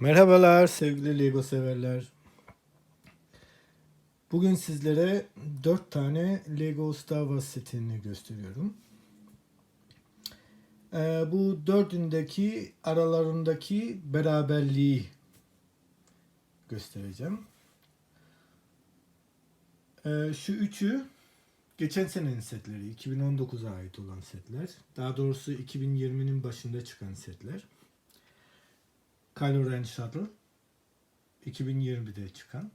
Merhabalar sevgili Lego severler. Bugün sizlere 4 tane Lego Star Wars setini gösteriyorum. Ee, bu dördündeki aralarındaki beraberliği göstereceğim. Ee, şu üçü geçen senenin setleri, 2019'a ait olan setler. Daha doğrusu 2020'nin başında çıkan setler. Kylo Ren Shuttle 2020'de çıkan.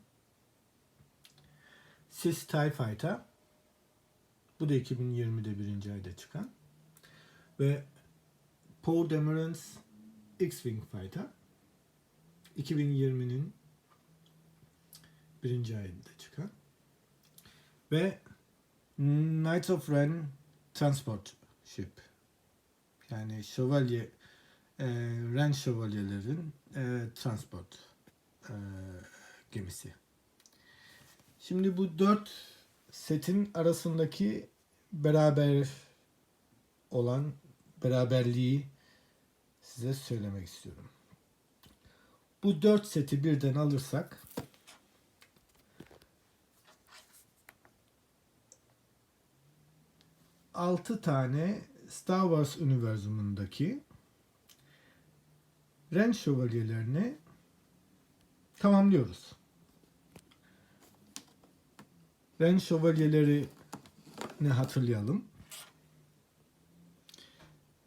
Sis TIE Fighter bu da 2020'de birinci ayda çıkan. Ve Poe Dameron's X-Wing Fighter 2020'nin birinci ayında çıkan. Ve Knights of Ren Transport Ship yani şövalye e, Ren şövalyelerin e, transport e, gemisi. Şimdi bu dört setin arasındaki beraber olan beraberliği size söylemek istiyorum. Bu dört seti birden alırsak altı tane Star Wars universumundaki Ren şövalyelerini tamamlıyoruz. Ren şövalyeleri ne hatırlayalım.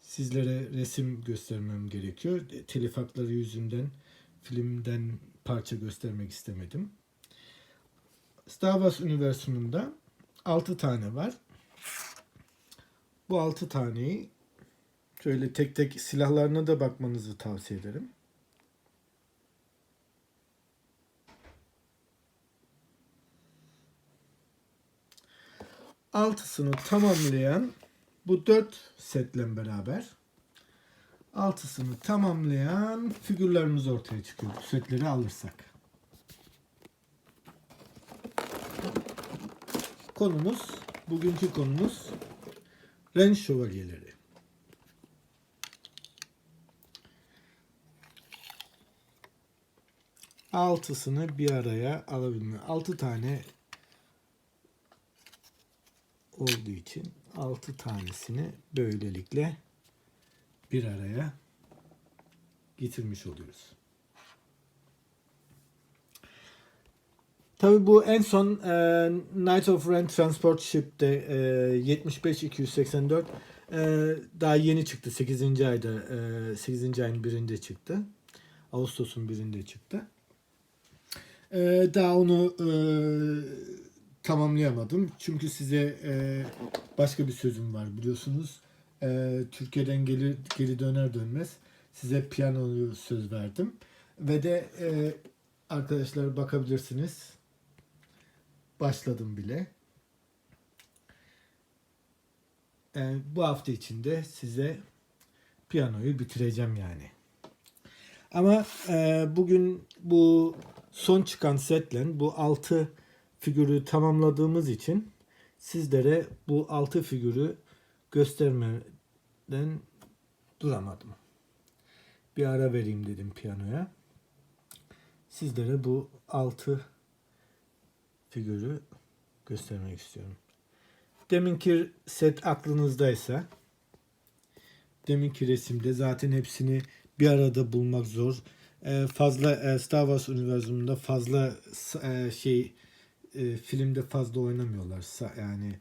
Sizlere resim göstermem gerekiyor. Telif hakları yüzünden filmden parça göstermek istemedim. Star Wars universumunda 6 tane var. Bu 6 taneyi Şöyle tek tek silahlarına da bakmanızı tavsiye ederim. Altısını tamamlayan bu dört setle beraber altısını tamamlayan figürlerimiz ortaya çıkıyor. Bu setleri alırsak. Konumuz, bugünkü konumuz Ren Şövalyeleri. Altısını bir araya alabilme. Altı tane olduğu için altı tanesini böylelikle bir araya getirmiş oluyoruz. Tabi bu en son e, Night of Ren Transport Ship'te e, 75-284 e, daha yeni çıktı. 8. ayda e, 8. ayın birinde çıktı. Ağustos'un birinde çıktı. Ee, daha onu e, tamamlayamadım. Çünkü size e, başka bir sözüm var biliyorsunuz. E, Türkiye'den gelir geri döner dönmez size piyanoyu söz verdim. Ve de e, arkadaşlar bakabilirsiniz. Başladım bile. E, bu hafta içinde size piyanoyu bitireceğim yani. Ama e, bugün bu son çıkan setle bu 6 figürü tamamladığımız için sizlere bu 6 figürü göstermeden duramadım. Bir ara vereyim dedim piyanoya. Sizlere bu 6 figürü göstermek istiyorum. Deminki set aklınızdaysa deminki resimde zaten hepsini bir arada bulmak zor. Ee, fazla e, Star Wars universumunda fazla e, şey e, filmde fazla oynamıyorlar. Yani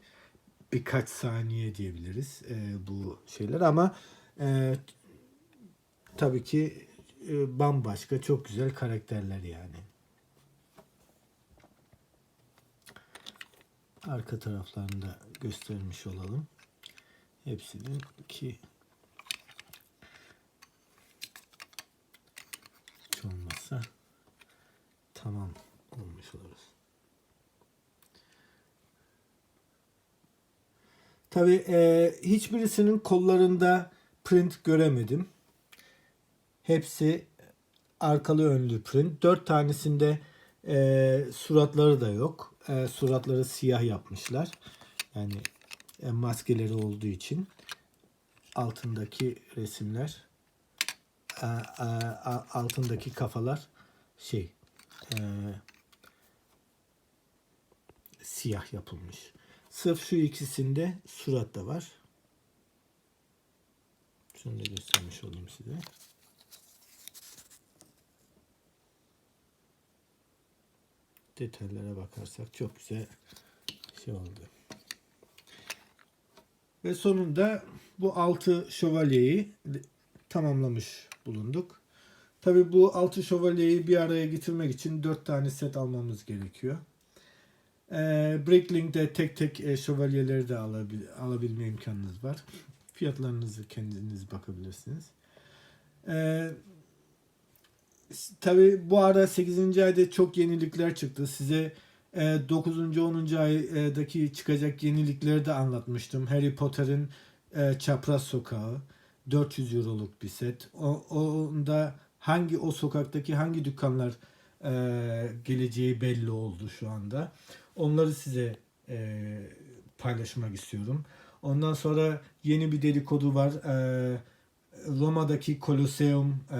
birkaç saniye diyebiliriz bu şeyler ama tabii ki bambaşka çok güzel karakterler yani. Arka taraflarını da göstermiş olalım. Hepsinin ki olmazsa tamam olmuş oluruz. Tabi e, hiçbirisinin kollarında print göremedim. Hepsi arkalı önlü print. Dört tanesinde e, suratları da yok. E, suratları siyah yapmışlar. Yani e, maskeleri olduğu için altındaki resimler altındaki kafalar şey e, siyah yapılmış. Sırf şu ikisinde surat da var. Şunu da göstermiş olayım size. Detaylara bakarsak çok güzel şey oldu. Ve sonunda bu altı şövalyeyi tamamlamış bulunduk. Tabi bu altı şövalyeyi bir araya getirmek için dört tane set almamız gerekiyor. E, Breaklink'te tek tek e, şövalyeleri de alabil, alabilme imkanınız var. Fiyatlarınızı kendiniz bakabilirsiniz. E, Tabi bu ara 8. ayda çok yenilikler çıktı. Size e, 9. 10. aydaki çıkacak yenilikleri de anlatmıştım. Harry Potter'ın e, Çapraz Sokağı 400 euroluk bir set. O, onda hangi o sokaktaki hangi dükkanlar e, geleceği belli oldu şu anda. Onları size e, paylaşmak istiyorum. Ondan sonra yeni bir dedikodu var. E, Roma'daki Colosseum e,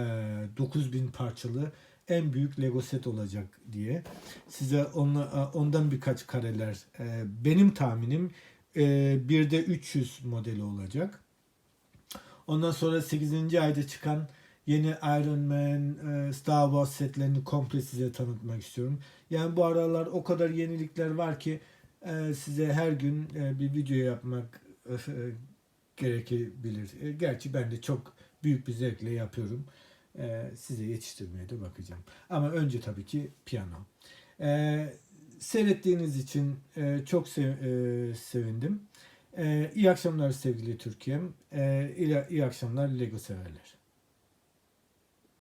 9000 parçalı en büyük Lego set olacak diye. Size onla, ondan birkaç kareler. e, benim tahminim e, bir de 300 modeli olacak. Ondan sonra 8. ayda çıkan yeni Iron Man, e, Star Wars setlerini komple size tanıtmak istiyorum. Yani bu aralar o kadar yenilikler var ki e, size her gün e, bir video yapmak gerekebilir. Gerçi ben de çok büyük bir zevkle yapıyorum. Size yetiştirmeye de bakacağım. Ama önce tabii ki piyano. Seyrettiğiniz için çok sev- sevindim. E, İyi akşamlar sevgili Türkiye'm. E, iyi, iyi akşamlar Lego severler.